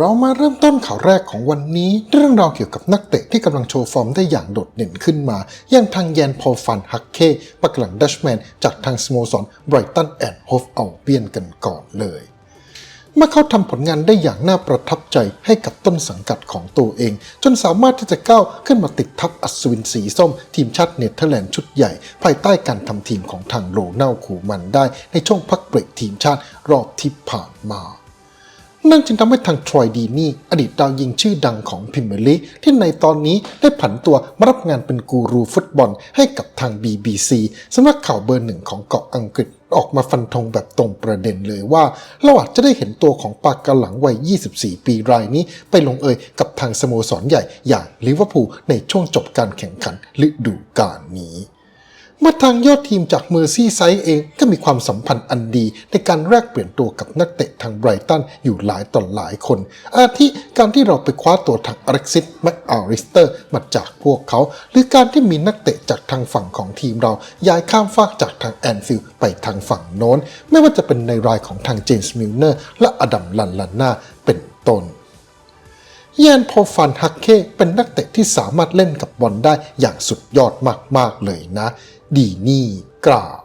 เรามาเริ่มต้นข่าวแรกของวันนี้ เรื่องราวเกี่ยวกับนักเตะที่กำลังโชว์ฟอร์มได้อย่างโดดเด่นขึ้นมา อย่างทางแยนพอฟันฮักเคปักหลังดัชแมนจากทางสโมสรไบรตันแอนด์โฮฟอัลเบียนกันก่อนเลย เมื่อเขาทำผลงานได้อย่างน่าประทับใจให้กับต้นสังกัดของตัวเอง จนสามารถที่จะก้าวขึ้นมาติดทัพอัศวินสีส้ม ทีมชาติเนเธอร์แลนด์ชุดใหญ่ ภายใต้การทำทีมของทางโรนัลคูมันได้ในช่วงพักเบรกทีมชาติรอบที่ผ่านมา นั่นจึงทำให้ทางทรอยดีนี่อดีตดาวยิงชื่อดังของพิมเมอร์ลีที่ในตอนนี้ได้ผันตัวมารับงานเป็นกูรูฟุตบอลให้กับทาง BBC สำนักข่าวเบอร์หนึ่งของเกาะอังกฤษออกมาฟันธงแบบตรงประเด็นเลยว่า เราอาจจะได้เห็นตัวของปากกาหลังวัย 24 ปีรายนี้ ไปลงเอยกับทางสโมสรใหญ่อย่างลิเวอร์พูลในช่วงจบการแข่งขันฤดูกาลนี้ เมื่อทางยอดทีมจากเมอร์ซี่ไซด์เองก็มีความสัมพันธ์อันดี ในการแลกเปลี่ยนตัวกับนักเตะทางไบรตันอยู่หลายต่อหลายคน อาทิการที่เราไปคว้าตัวทางอเล็กซิสแมคอาริสเตอร์มาจากพวกเขา หรือการที่มีนักเตะจากทางฝั่งของทีมเราย้ายข้ามฟากจากทางแอนฟิลด์ไปทางฝั่งโน้น ไม่ว่าจะเป็นในรายของทางเจมส์มิลเนอร์และอดัมลันลาน่าเป็นต้นแยนพอฟันฮักเคเป็นนักเตะที่สามารถเล่นกับบอลได้อย่างสุดยอดมากๆเลยนะ ดีนี่กล่าว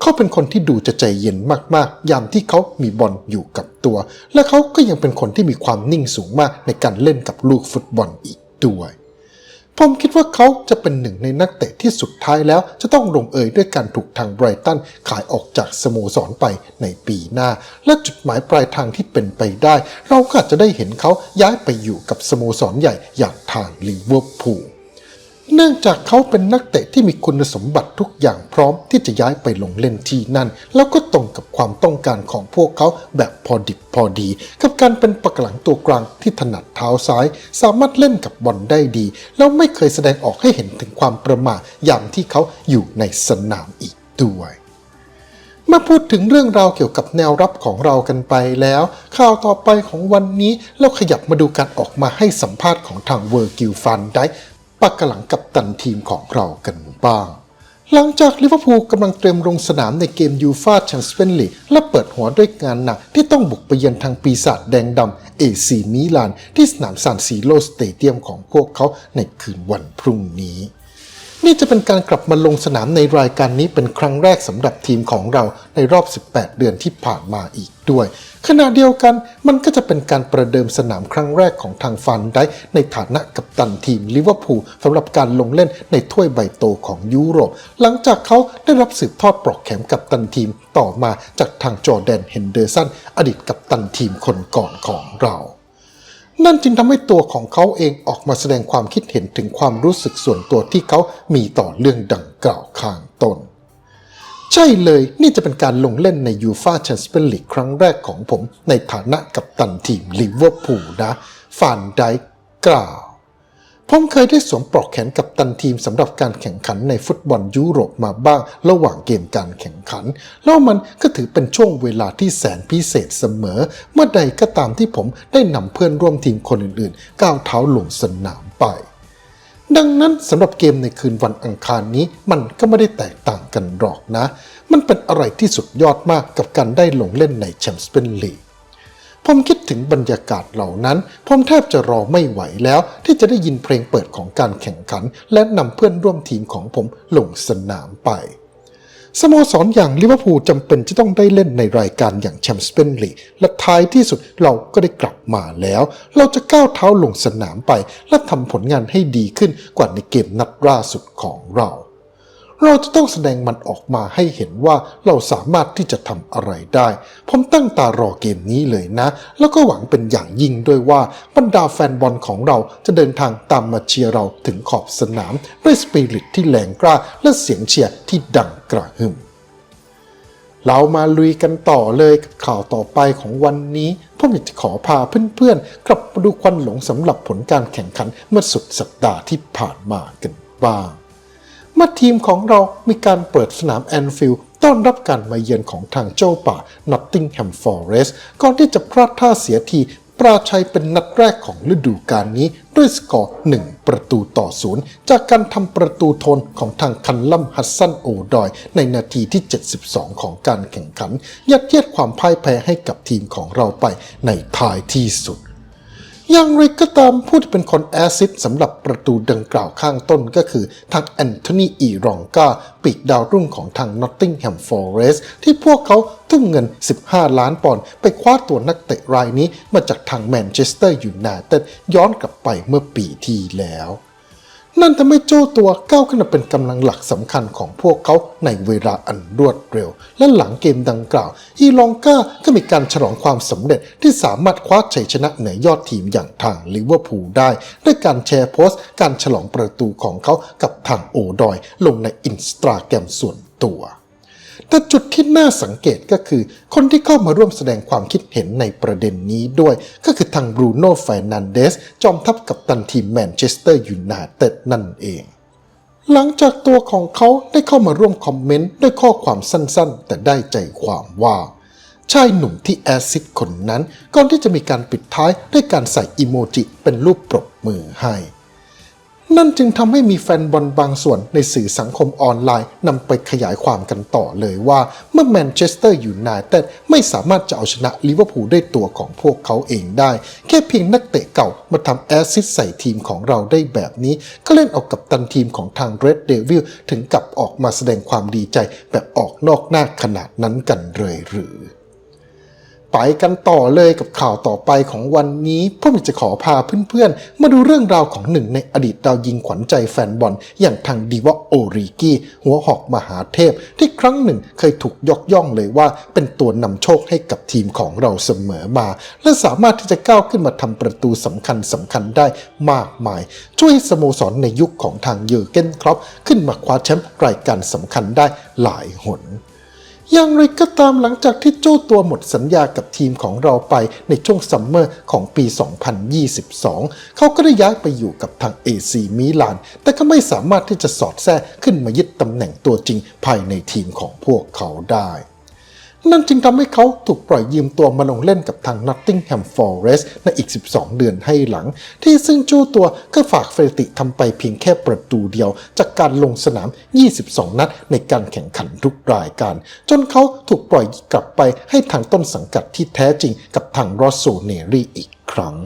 เขาเป็นคนที่ดูจะใจเย็นมากๆ ยามที่เขามีบอลอยู่กับตัว และเขาก็ยังเป็นคนที่มีความนิ่งสูงมากในการเล่นกับลูกฟุตบอลอีกด้วยผมคิดว่าเขาจะเป็นหนึ่งในนักเตะที่สุดท้ายแล้ว จะต้องลงเอยด้วยการถูกทางไบรตันขายออกจากสโมสรไปในปีหน้า และจุดหมายปลายทางที่เป็นไปได้ เราก็อาจจะได้เห็นเขาย้ายไปอยู่กับสโมสรใหญ่อย่างทางลิเวอร์พูล เนื่องจากเขาเป็นนักเตะที่มีคุณสมบัติทุกอย่างพร้อมที่จะย้ายไปลงเล่นที่นั่น แล้วก็ตรงกับความต้องการของพวกเขาแบบพอดิบพอดี กับการเป็นปักหลังตัวกลางที่ถนัดเท้าซ้าย สามารถเล่นกับบอลได้ดี แล้วไม่เคยแสดงออกให้เห็นถึงความประมาทอย่างที่เขาอยู่ในสนามอีกด้วยมาพูดถึงเรื่องราวเกี่ยวกับแนวรับของเรากันไปแล้ว ข่าวต่อไปของวันนี้เราขยับมาดูการออกมาให้สัมภาษณ์ของทางเวอร์กิลฟันได้ ปักกหลังกับตันทีมของเรากันบ้าง หลังจากลิเวอร์พูลกำลังเตรียมลงสนามในเกมยูฟาแชมเปี้ยนลีกและเปิดหัวด้วยงานหนักที่ต้องบุกไปเยือนทางปีศาจแดงดำเอซีมิลาน ที่สนามซานซีโรสเตเดียมของพวกเขาในคืนวันพรุ่งนี้ นี่จะเป็นการกลับมาลงสนามในรายการนี้เป็นครั้งแรกสำหรับทีมของเราในรอบ 18 เดือนที่ผ่านมาอีกด้วย ขณะเดียวกันมันก็จะเป็นการประเดิมสนามครั้งแรกของทางฟันได้ในฐานะกัปตันทีมลิเวอร์พูลสำหรับการลงเล่นในถ้วยใบโตของยุโรป หลังจากเขาได้รับสืบทอดปลอกแขนกัปตันทีมต่อมาจากทางจอแดนเฮนเดอร์สันอดีตกัปตันทีมคนก่อนของเรา นั่นจึงทำให้ตัวของเขาเองออกมาแสดงความคิดเห็นถึงความรู้สึกส่วนตัวที่เขามีต่อเรื่องดังกล่าวข้างต้นใช่เลยนี่จะเป็นการลงเล่นในยูฟาแชมเปี้ยนลีกครั้งแรกของผมในฐานะกัปตันทีมลิเวอร์พูลนะฟานไดกล่าว ผมเคยได้สวมปลอกแขนกับตันทีมสำหรับการแข่งขันในฟุตบอลยุโรปมาบ้างระหว่างเกมการแข่งขัน แล้วมันก็ถือเป็นช่วงเวลาที่แสนพิเศษเสมอ เมื่อใดก็ตามที่ผมได้นำเพื่อนร่วมทีมคนอื่นๆ ก้าวเท้าลงสนามไป ดังนั้นสำหรับเกมในคืนวันอังคารนี้มันก็ไม่ได้แตกต่างกันหรอกนะ มันเป็นอะไรที่สุดยอดมากกับการได้ลงเล่นในแชมเปี้ยนลีก ผมคิดถึงบรรยากาศเหล่านั้น ผมแทบจะรอไม่ไหวแล้ว ที่จะได้ยินเพลงเปิดของการแข่งขัน และนำเพื่อนร่วมทีมของผมลงสนามไปสโมสรอย่างลิเวอร์พูลจำเป็นจะต้องได้เล่นในรายการอย่างแชมเปี้ยนลีกและท้ายที่สุดเราก็ได้กลับมาแล้ว เราจะก้าวเท้าลงสนามไป และทำผลงานให้ดีขึ้นกว่าในเกมนัดล่าสุดของเรา เราจะต้องแสดงมันออกมาให้เห็นว่าเราสามารถที่จะทำอะไรได้ ผมตั้งตารอเกมนี้เลยนะ แล้วก็หวังเป็นอย่างยิ่งด้วยว่าบรรดาแฟนบอลของเราจะเดินทางตามมาเชียร์เราถึงขอบสนาม ด้วยสปิริตที่แรงกล้าและเสียงเชียร์ที่ดังกระหึ่มเรามาลุยกันต่อเลยกับข่าวต่อไปของวันนี้ผมอยากจะขอพาเพื่อนๆ กลับมาดูควันหลงสำหรับผลการแข่งขันเมื่อสุดสัปดาห์ที่ผ่านมากันบ้าง เมื่อทีมของเรามีการเปิดสนามแอนฟิลด์ต้อนรับการมาเยือนของทางเจ้าป่านอตติงแฮมฟอร์เรสต์ก่อนที่จะพลาดท่าเสียที ปราชัยเป็นนัดแรกของฤดูกาลนี้ ด้วยสกอร์ 1 ประตูต่อศูนย์จากการทำประตูโทนของทางคันลัมฮัสซันโอดอย ในนาทีที่ 72 ของการแข่งขัน ยัดเยียดความพ่ายแพ้ให้กับทีมของเราไปในท้ายที่สุด อย่างไรก็ตามผู้ที่เป็นคนแอซิดสำหรับประตูดังกล่าวข้างต้นก็คือทางแอนโทนีอีรองกาปีกดาวรุ่งของทางนอตติงแฮมฟอร์เรสที่พวกเขาทุ่มเงิน 15 ล้านปอนด์ไปคว้าตัวนักเตะรายนี้มาจากทางแมนเชสเตอร์ยูไนเต็ดย้อนกลับไปเมื่อปีที่แล้ว นั่นทำให้โจ้ตัวก้าวขึ้นมาเป็นกำลังหลักสำคัญของพวกเขาในเวลาอันรวดเร็ว และหลังเกมดังกล่าว อีลองก้าก็มีการฉลองความสำเร็จที่สามารถคว้าชัยชนะเหนือยอดทีมอย่างทางลิเวอร์พูลได้ ด้วยการแชร์โพสต์ การฉลองประตูของเขากับทางโอดอย ลงในอินสตาแกรมส่วนตัว แต่จุดที่น่าสังเกตก็คือ คนที่เข้ามาร่วมแสดงความคิดเห็นในประเด็นนี้ด้วย ก็คือทางบรูโน่ f ฟนันเดสจอมทัพกับตันทีมแมนเชสเตอร์ยูไนเต็ดนั่นเองหลังจากตัวของเขาได้เข้ามาร่วมคอมเมนต์ด้วยข้อความสั้นๆ แต่ได้ใจความว่า ชายหนุ่มที่แอซิดคนนั้น ก่อนที่จะมีการปิดท้ายด้วยการใส่อีโมจิเป็นรูปปรบมือให้ นั่นจึงทำให้มีแฟนบอลบางส่วนในสื่อสังคมออนไลน์นำไปขยายความกันต่อเลยว่า เมื่อแมนเชสเตอร์ยูไนเต็ดไม่สามารถจะเอาชนะลิเวอร์พูลด้วยตัวของพวกเขาเองได้ แค่เพียงนักเตะเก่ามาทำแอสซิสใส่ทีมของเราได้แบบนี้ ก็เล่นเอากับตันทีมของทาง Red Devil ถึงกับออกมาแสดงความดีใจแบบออกนอกหน้าขนาดนั้นกันเลยหรือ ไปกันต่อเลยกับข่าวต่อไปของวันนี้ผมจะขอพาเพื่อนๆ มาดูเรื่องราวของหนึ่งในอดีตดาวยิงขวัญใจแฟนบอล อย่างทางดีวะโอริกี้หัวหอกมหาเทพ ที่ครั้งหนึ่งเคยถูกยกย่องเลยว่า เป็นตัวนำโชคให้กับทีมของเราเสมอมา และสามารถที่จะก้าวขึ้นมาทำประตูสำคัญสำคัญได้มากมาย ช่วยให้สโมสรในยุคของทางเยอร์เกนครอปขึ้นมาคว้าแชมป์รายการสำคัญได้หลายหน อย่างไรก็ตามหลังจากที่โจ้ตัวหมดสัญญากับทีมของเราไปในช่วงซัมเมอร์ของปี 2022 เขาก็ได้ย้ายไปอยู่กับทาง AC มิลาน แต่ก็ไม่สามารถที่จะสอดแทรกขึ้นมายึดตำแหน่งตัวจริงภายในทีมของพวกเขาได้ นั่นจึงทำให้เขาถูกปล่อยยืมตัวมาลงเล่นกับทาง Nottingham Forest ในอีก 12 เดือนให้หลัง ที่ซึ่งจู้ตัวก็ฝากเฟรติทำไปเพียงแค่ประตูเดียว จากการลงสนาม 22 นัดในการแข่งขันทุกรายการ จนเขาถูกปล่อยกลับไปให้ทางต้นสังกัดที่แท้จริงกับทางรอสโซเนรีอีกครั้ง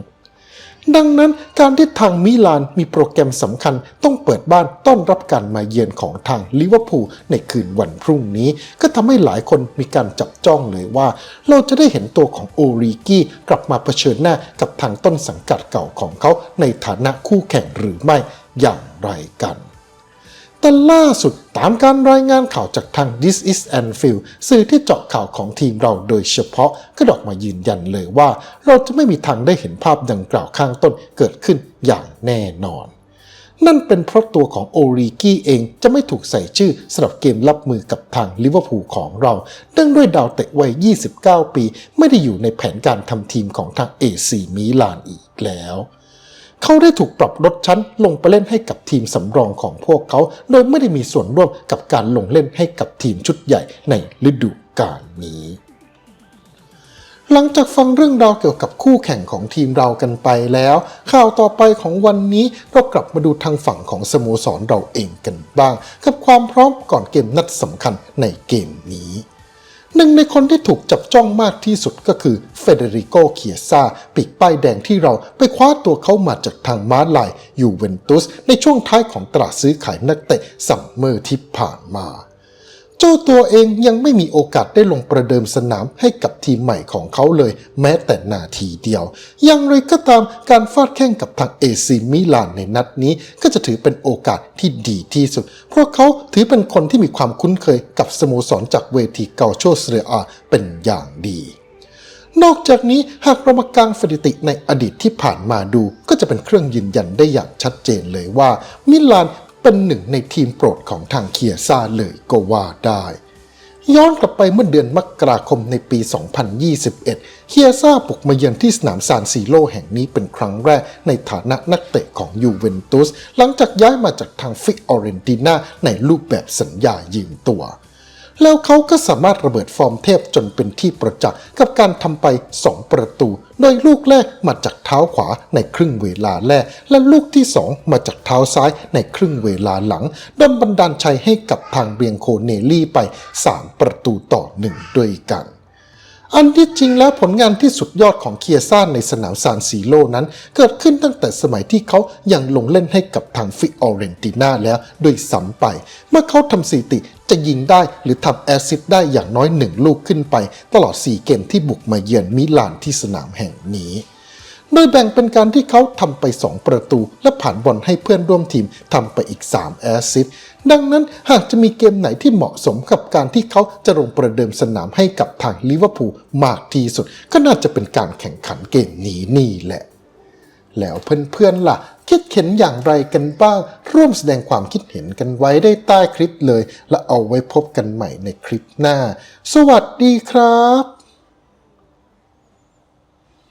ดังนั้นการที่ทางมิลานมีโปรแกรมสำคัญต้องเปิดบ้านต้อนรับการมาเยือนของทางลิเวอร์พูลในคืนวันพรุ่งนี้ ก็ทำให้หลายคนมีการจับจ้องเลยว่า เราจะได้เห็นตัวของโอริกี้กลับมาเผชิญหน้ากับทางต้นสังกัดเก่าของเขาในฐานะคู่แข่งหรือไม่อย่างไรกัน แต่ล่าสุดตามการรายงานข่าวจากทาง This is Anfield สื่อที่เจาะข่าวของทีมเราโดยเฉพาะก็ดออกมายืนยันเลยว่า เราจะไม่มีทางได้เห็นภาพดังกล่าวข้างต้นเกิดขึ้นอย่างแน่นอน นั่นเป็นเพราะตัวของโอริกี้เองจะไม่ถูกใส่ชื่อสำหรับเกมรับมือกับทางลิเวอร์พูลของเราเนื่องด้วยดาวเตะวัย 29 ปี ไม่ได้อยู่ในแผนการทำทีมของทางเอซีมิลานอีกแล้ว เขาได้ถูกปรับลดชั้นลงไปเล่นให้กับทีมสำรองของพวกเขา โดยไม่ได้มีส่วนร่วมกับการลงเล่นให้กับทีมชุดใหญ่ในฤดูกาลนี้ หลังจากฟังเรื่องราวเกี่ยวกับคู่แข่งของทีมเรากันไปแล้ว ข่าวต่อไปของวันนี้เรากลับมาดูทางฝั่งของสโมสรเราเองกันบ้าง กับความพร้อมก่อนเกมนัดสำคัญในเกมนี้ หนึ่งในคนที่ถูกจับจ้องมากที่สุดก็คือเฟเดริโกเคียซาปีกป้ายแดงที่เราไปคว้าตัวเขามาจากทางม้าลายยูเวนตุสในช่วงท้ายของตลาดซื้อขายนักเตะสัมเมอร์ที่ผ่านมา เจ้าตัวเองยังไม่มีโอกาสได้ลงประเดิมสนามให้กับทีมใหม่ของเขาเลย แม้แต่นาทีเดียว อย่างไรก็ตามการฟาดแข่งกับทางเอซีมิลานในนัดนี้ก็จะถือเป็นโอกาสที่ดีที่สุด เพราะเขาถือเป็นคนที่มีความคุ้นเคยกับสโมสรจากเวทีเกาโชเซเรียอาเป็นอย่างดีนอกจากนี้หากเรามากางสถิติในอดีตที่ผ่านมาดู ก็จะเป็นเครื่องยืนยันได้อย่างชัดเจนเลยว่า มิลาน เป็นหนึ่งในทีมโปรดของทางเคียซ่าเลยก็ว่าได้ย้อนกลับไปเมื่อเดือนมกราคมในปี 2021เคียซ่าบุกมาเยือนที่สนามซานซีโรแห่งนี้เป็นครั้งแรกในฐานะนักเตะของยูเวนตุส หลังจากย้ายมาจากทางฟิกออเรนติน่าในรูปแบบสัญญายืมตัว แล้วเขาก็สามารถระเบิดฟอร์มเทพจนเป็นที่ประจักษ์กับการทำไป 2 ประตู โดยลูกแรกมาจากเท้าขวาในครึ่งเวลาแรก และลูกที่ 2 มาจากเท้าซ้ายในครึ่งเวลาหลังดนบันดาลชัยให้กับทางเบียงโคเนลี่ไป 3 ประตูต่อหนึ่งด้วยกัน อันที่จริงแล้วผลงานที่สุดยอดของเคียซ่าในสนามซานซีโร่นั้น เกิดขึ้นตั้งแต่สมัยที่เขายังลงเล่นให้กับทางฟิออเรนติน่าแล้วด้วยซ้ำไป เมื่อเขาทำสถิติจะยิงได้หรือทำแอซิสได้อย่างน้อยหนึ่งลูกขึ้นไป ตลอด 4 เกมที่บุกมาเยือนมิลานที่สนามแห่งนี้ โดยแบ่งเป็นการที่เขาทำไป 2 ประตู และผ่านบอลให้เพื่อนร่วมทีมทำไปอีก 3 แอสซิสต์ดังนั้นหากจะมีเกมไหนที่เหมาะสมกับการที่เขาจะลงประเดิมสนามให้กับทางลิเวอร์พูลมากที่สุด ก็น่าจะเป็นการแข่งขันเกมนี้นี่แหละ แล้วเพื่อนๆล่ะ คิดเห็นอย่างไรกันบ้าง ร่วมแสดงความคิดเห็นกันไว้ได้ใต้คลิปเลย และเอาไว้พบกันใหม่ในคลิปหน้า สวัสดีครับ